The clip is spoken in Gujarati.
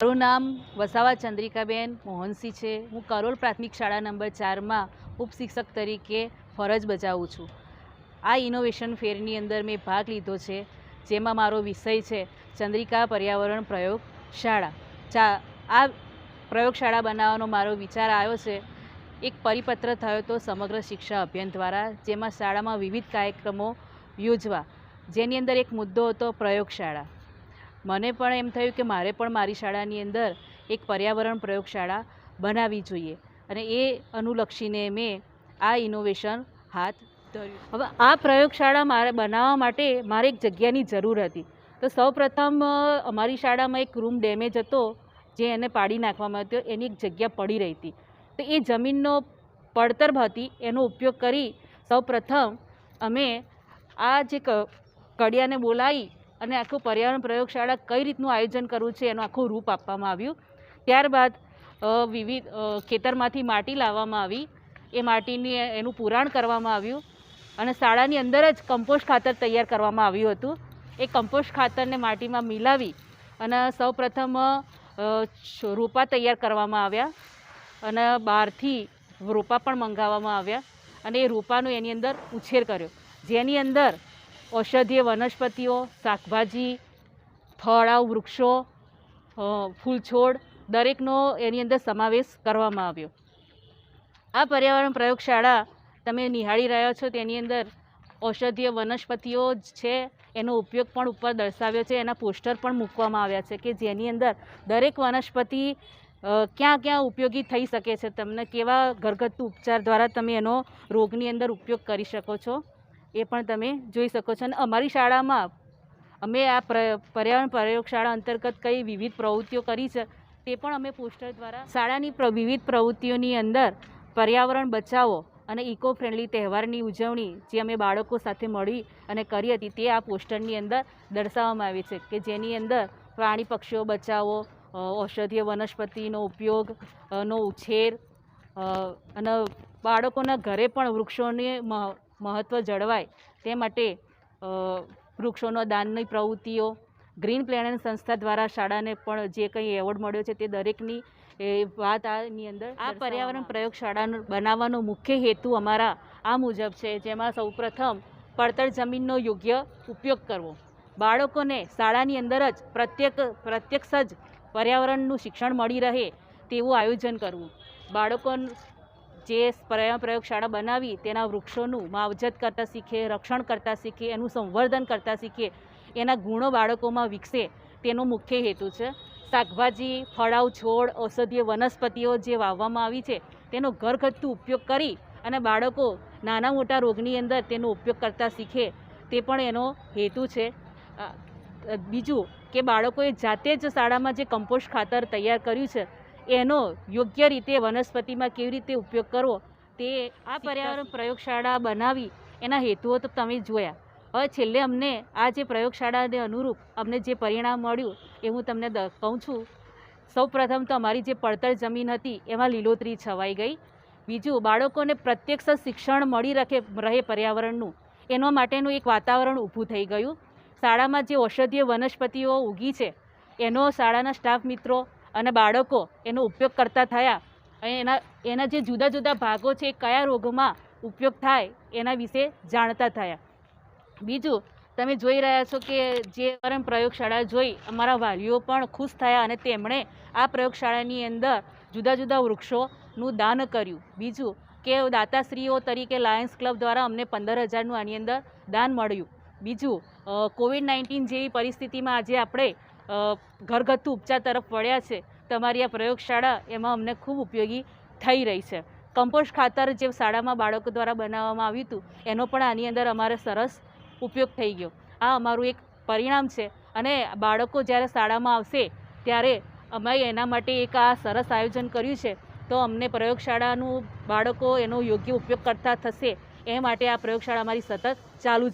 મારું નામ વસાવા ચંદ્રિકાબેન મોહનસિંહ છે. હું કરોલ પ્રાથમિક શાળા નંબર ચારમાં ઉપશિક્ષક તરીકે ફરજ બજાવું છું. આ ઇનોવેશન ફેરની અંદર મેં ભાગ લીધો છે. જેમાં મારો વિષય છે ચંદ્રિકા પર્યાવરણ પ્રયોગ શાળા. ચા, આ પ્રયોગશાળા બનાવવાનો મારો વિચાર આવ્યો છે. એક પરિપત્ર થયો હતો સમગ્ર શિક્ષા અભિયાન દ્વારા, જેમાં શાળામાં વિવિધ કાર્યક્રમો યોજવા. જેની અંદર એક મુદ્દો હતો પ્રયોગશાળા મને પણ એમ થયું કે મારે પણ મારી શાળાની અંદર એક પર્યાવરણ પ્રયોગશાળા બનાવવી જોઈએ અને એ અનુલક્ષીને મેં આ ઇનોવેશન હાથ ધર્યું. હવે આ પ્રયોગશાળા મારે બનાવવા માટે મારે એક જગ્યાની જરૂર હતી. તો સૌપ્રથમ અમારી શાળામાં એક રૂમ ડેમેજ હતો જે એને પાડી નાખવામાં આવ્યો એની એક જગ્યા પડી રહી હતી. તો એ જમીનનો પડતર હતી. એનો ઉપયોગ કરી સૌપ્રથમ અમે આ જે કડિયાને બોલાવી અને આખું પર્યાવરણ પ્રયોગશાળા કઈ રીતનું આયોજન કરવું છે એનું આખું રૂપ આપવામાં આવ્યું. ત્યારબાદ વિવિધ ખેતરમાંથી માટી લાવવામાં આવી. એ માટીની એનું પુરાણ કરવામાં આવ્યું અને શાળાની અંદર જ કમ્પોસ્ટ ખાતર તૈયાર કરવામાં આવ્યું હતું. એ કમ્પોસ્ટ ખાતરને માટીમાં મિલાવી અને સૌપ્રથમ રોપા તૈયાર કરવામાં આવ્યા અને બહારથી રોપા પણ મંગાવવામાં આવ્યા અને એ રોપાનો એની અંદર ઉછેર કર્યો. જેની અંદર ઔષધીય વનસ્પતિઓ, શાકભાજી ફળાવ વૃક્ષો ફૂલછોડ ફૂલ છોડ દરેકનો એની અંદર સમાવેશ કરવામાં આવ્યો. આ પર્યાવરણ પ્રયોગશાળા તમે નિહાળી રહ્યા છો તેની અંદર ઔષધીય વનસ્પતિઓ જ છે, એનો ઉપયોગ પણ ઉપર દર્શાવ્યો છે, એના પોસ્ટર પણ મૂકવામાં આવ્યા છે કે જેની અંદર દરેક વનસ્પતિ ક્યાં ક્યાં ઉપયોગી થઈ શકે છે, તમને કેવા ઘરગથ્થુ ઉપચાર દ્વારા તમે એનો રોગની અંદર ઉપયોગ કરી શકો છો. એ પણ તમે જોઈ શકો છો. અને અમારી શાળામાં અમે આ પ્ર- પર્યાવરણ પ્રયોગશાળા અંતર્ગત કઈ વિવિધ પ્રવૃત્તિઓ કરી છે, તે પણ અમે પોસ્ટર દ્વારા શાળાની વિવિધ પ્રવૃત્તિઓની અંદર પર્યાવરણ બચાવો અને ઇકો ફ્રેન્ડલી તહેવારની ઉજવણી જે અમે બાળકો સાથે મળી અને કરી હતી, તે આ પોસ્ટરની અંદર દર્શાવવામાં આવી છે કે જેની અંદર પ્રાણી પક્ષીઓ બચાવો ઔષધીય વનસ્પતિનો ઉપયોગ નો ઉછેર અને બાળકોના ઘરે પણ વૃક્ષોને મહત્ત્વ જળવાય. તે માટે વૃક્ષોનો દાનની પ્રવૃત્તિઓ ગ્રીન પ્લેનેટ સંસ્થા દ્વારા શાળાને પણ જે કંઈ એવોર્ડ મળ્યો છે તે દરેકની એ વાત આની અંદર આ પર્યાવરણ પ્રયોગશાળાનો બનાવવાનો મુખ્ય હેતુ અમારા આ મુજબ છે જેમાં સૌપ્રથમ પડતર જમીનનો યોગ્ય ઉપયોગ કરવો. બાળકોને શાળાની અંદર જ પ્રત્યેક પ્રત્યક્ષ જ પર્યાવરણનું શિક્ષણ મળી રહે તેવું આયોજન કરવું. બાળકો જે પ્રયોગશાળા બનાવી તેના વૃક્ષોનું માવજત કરતાં શીખે, રક્ષણ કરતાં શીખે, એનું સંવર્ધન કરતાં શીખે, એના ગુણો બાળકોમાં વિકસે તેનો મુખ્ય હેતુ છે. શાકભાજી ફળાઉ છોડ, ઔષધીય વનસ્પતિઓ જે વાવવામાં આવી છે તેનો ઘરગથ્થુ ઉપયોગ કરી અને બાળકો નાના મોટા રોગની અંદર તેનો ઉપયોગ કરતાં શીખે તે પણ એનો હેતુ છે. બીજું કે બાળકોએ જાતે જ શાળામાં જે કમ્પોસ્ટ ખાતર તૈયાર કર્યું છે એનો યોગ્ય રીતે વનસ્પતિમાં કેવી રીતે ઉપયોગ કરવો તે આ પર્યાવરણ પ્રયોગશાળા બનાવી એના હેતુઓ તો તમે જોયા. હવે છેલ્લે અમને આ જે પ્રયોગશાળાને અનુરૂપ અમને જે પરિણામ મળ્યું એ હું તમને કહું છું. સૌપ્રથમ તો અમારી જે પડતર જમીન હતી એમાં લીલોતરી છવાઈ ગઈ. બીજું બાળકોને પ્રત્યક્ષ શિક્ષણ મળી રહે રહે પર્યાવરણનું એના માટેનું એક વાતાવરણ ઊભું થઈ ગયું. શાળામાં જે ઔષધીય વનસ્પતિઓ ઉગી છે એનો શાળાના સ્ટાફ મિત્રો અને બાળકો એનો ઉપયોગ કરતા થયા. અને એના એના જે જુદા જુદા ભાગો છે, કયા રોગમાં ઉપયોગ થાય, એના વિશે જાણતા થયા. બીજું, તમે જોઈ રહ્યા છો કે જે પરમ પ્રયોગશાળા જોઈ, અમારા વાલીઓ પણ ખુશ થયા અને તેમણે આ પ્રયોગશાળાની અંદર જુદા જુદા વૃક્ષોનું દાન કર્યું. બીજું કે દાતાશ્રીઓ તરીકે લાયન્સ ક્લબ દ્વારા અમને પંદર હજારનું આની અંદર દાન મળ્યું. બીજું કોવિડ નાઇન્ટીન જેવી પરિસ્થિતિમાં આજે આપણે ઘરગથ્થુ ઉપચાર તરફ વળ્યા છે. તમારી આ પ્રયોગશાળા એમાં અમને ખૂબ ઉપયોગી થઈ રહી છે. કમ્પોસ્ટ ખાતર જે શાળામાં બાળકો દ્વારા બનાવવામાં આવ્યું હતું, એનો પણ આની અંદર અમારે સરસ ઉપયોગ થઈ ગયો. આ અમારું એક પરિણામ છે અને બાળકો જ્યારે શાળામાં આવશે, ત્યારે અમે એના માટે એક આ સરસ આયોજન કર્યું છે. તો અમને પ્રયોગશાળાનું બાળકો એનો યોગ્ય ઉપયોગ કરતા થશે, એ માટે આ પ્રયોગશાળા અમારી સતત ચાલુ